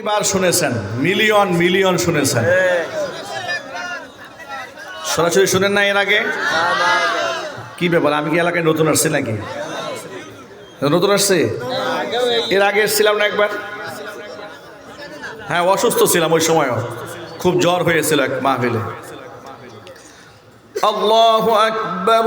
বার শুনেছেন, million million শুনেছেন। সরাসরি শুনেন না এর আগে? কি ব্যাপার, আমি কি এলাকায় নতুন আসছি নাকি? নতুন আসছে? এর আগে এসেছিলাম না একবার? হ্যাঁ অসুস্থ ছিলাম ওই সময়ও। খুব জ্বর হয়েছিল এক মাহফিলে। আল্লাহু আকবার।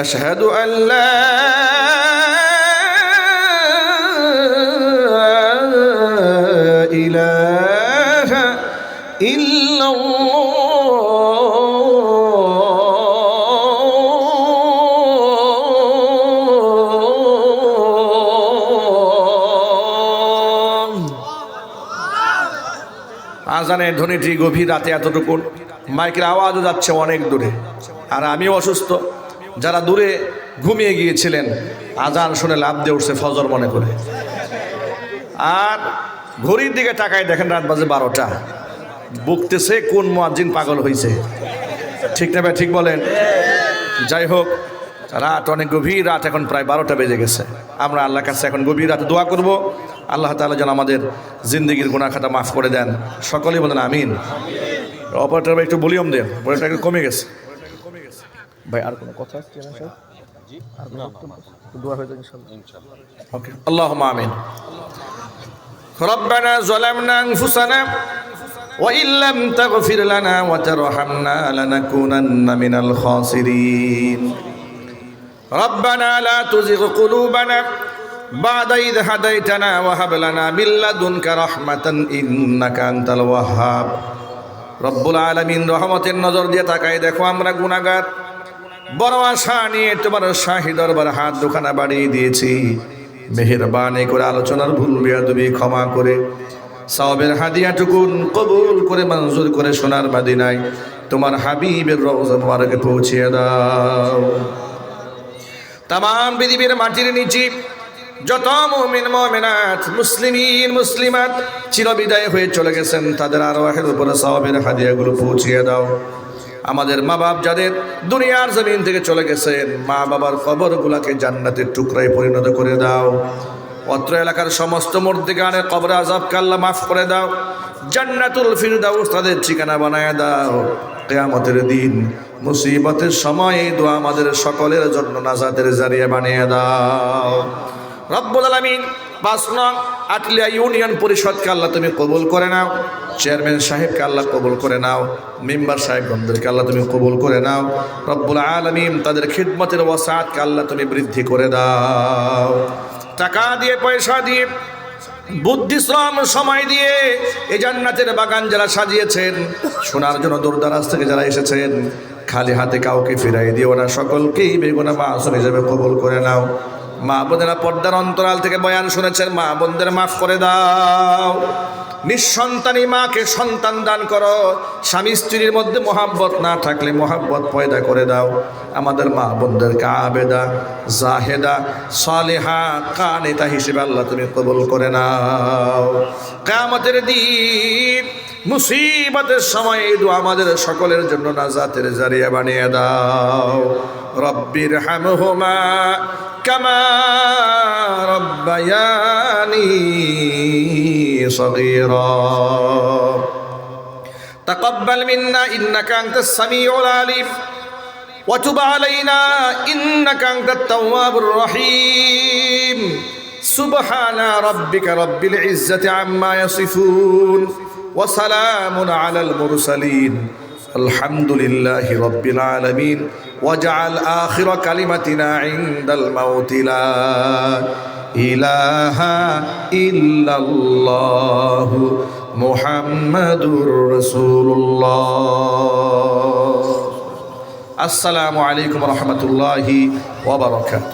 أشهد أن لا إله إلا الله আজানের ধ্বনিটি গভীর রাতে এতটুকু মাইকের আওয়াজও যাচ্ছে অনেক দূরে আর আমিও অসুস্থ যারা দূরে ঘুমিয়ে গিয়েছিলেন, আজান শুনে লাভ দিয়ে উঠছে ফজর মনে করে। আর ঘড়ির দিকে টাকায় দেখেন রাত বাজে বারোটা। বুকতেছে কোন মুয়াজ্জিন পাগল হয়েছে ঠিক না ভাই, ঠিক বলেন? যাই হোক, রাত অনেক গভীর, রাত এখন প্রায় বারোটা বেজে গেছে। আমরা আল্লাহর কাছে এখন গভীর রাতে দোয়া করব। আল্লাহ তাআলা যেন আমাদের জিন্দগির খাতা মাফ করে দেন। সকলেই বলেন আমিন। অপারেটর একটু ভলিউম দেন অপারেটর একটু কমে গেছে। ভাই আর কোনো কথা আছে না স্যার আর কোনো বক্তব্য? দোয়া হয়ে যাবে ইনশাআল্লাহ ওকে আল্লাহুম্মা আমিন ربنا ظلمنا أنفسنا وإن لم تغفر لنا وترحمنا لنكونن من الخاسرين ربنا لا تزغ قلوبنا بعد إذ هديتنا وهب لنا من لدنك رحمة إنك أنت الوهاب রব্বুল আলমিন রহমতের নজর দিয়ে তাকাই দেখো আমরা গুনাগার বড় আশা নিয়ে তোমার শাহি দরবার হাত দুখানা বাড়িয়ে দিয়েছি। মেহেরবানি করে আলোচনার ভুল বেয়াদবি ক্ষমা করে সাওবের হাদিয়াটুকুন কবুল করে মঞ্জুর করে সোনার মাদিনায় তোমার হাবিবের রওজা পৌঁছিয়ে দাও। তাম পৃথিবীর মাটির নিচে যত মুমিন, মুমিনাত, মুসলিমিন, মুসলিমাত চিরবিদায় হয়ে চলে গেছেন, তাদের আরও উপরে সওয়াবের হাদিয়াগুলো পৌঁছিয়ে দাও। আমাদের মা বাপ যাদের দুনিয়ার জমিন থেকে চলে গেছেন মা বাবার কবরগুলাকে জান্নাতের টুকরায় পরিণত করে দাও। অত্র এলাকার সমস্ত মূর্তিগানের কবর আজাব কাল্লা মাফ করে দাও। জান্নাতুল ফিরদাউস তাদের ঠিকানা বানায় দাও। কেয়ামতের দিন মুসিবতের সময় দোয়া আমাদের সকলের জন্য নাজাদের জারিয়া বানিয়ে দাও। রব্বুল আলামিন পাঁচ নং আটলিয়া ইউনিয়ন পরিষদকে আল্লাহ তুমি কবুল করে নাও, চেয়ারম্যান সাহেবকে আল্লাহ কবুল করে নাও, মেম্বার সাহেব সাহেবগণদেরকে আল্লাহ তুমি কবুল করে নাও, রব্বুল আলমিন তাদের খিদমতের ওয়াসাতকে আল্লাহ তুমি বৃদ্ধি করে দাও। টাকা দিয়ে, পয়সা দিয়ে বুদ্ধি শ্রম সময় দিয়ে এই জান্নাতের বাগান যারা সাজিয়েছেন, শোনার জন্য দূরদারাজ থেকে যারা এসেছেন, খালি হাতে কাউকে ফিরাই দিও না, সকলকেই বেগুনা মাসুম হিসেবে কবুল করে নাও। মা বোনেরা পর্দার অন্তরাল থেকে বয়ান শুনেছেন, মা বোনদের মাফ করে দাও। নিঃসন্তানী মাকে সন্তান দান করো। স্বামী স্ত্রীর মধ্যে মোহাব্বত না থাকলে মোহাব্বত পয়দা করে দাও। আমাদের মা বোনদেরকে আবেদা জাহেদা, সালেহা কানেতা হিসেবে আল্লাহ তুমি কবুল করে নাও। কামতের দিন মুসিবতের সময় এই দোয়া আমাদের সকলের জন্য নাজাতের জারিয়া বানিয়ে দাও রব্বির হামহুমা কামা রব্বায়ানি صغيرا تقبل منا إنك أنت السميع العليم وتب علينا إنك أنت التواب الرحيم سبحان ربك رب العزة عما يصفون ওয়াসালামুন আলাল মুরসালিন আলহামদুলিল্লাহ রব্বিল আলমিন ওয়াজআল আখির কালিমাতিনা ইনদাল মাউতি লা ইলাহা ইল্লাল্লাহু মুহাম্মাদুর রাসূলুল্লাহ আসসালামু আলাইকুম রহমতুল্লাহি ওয়া বারাকাতুহু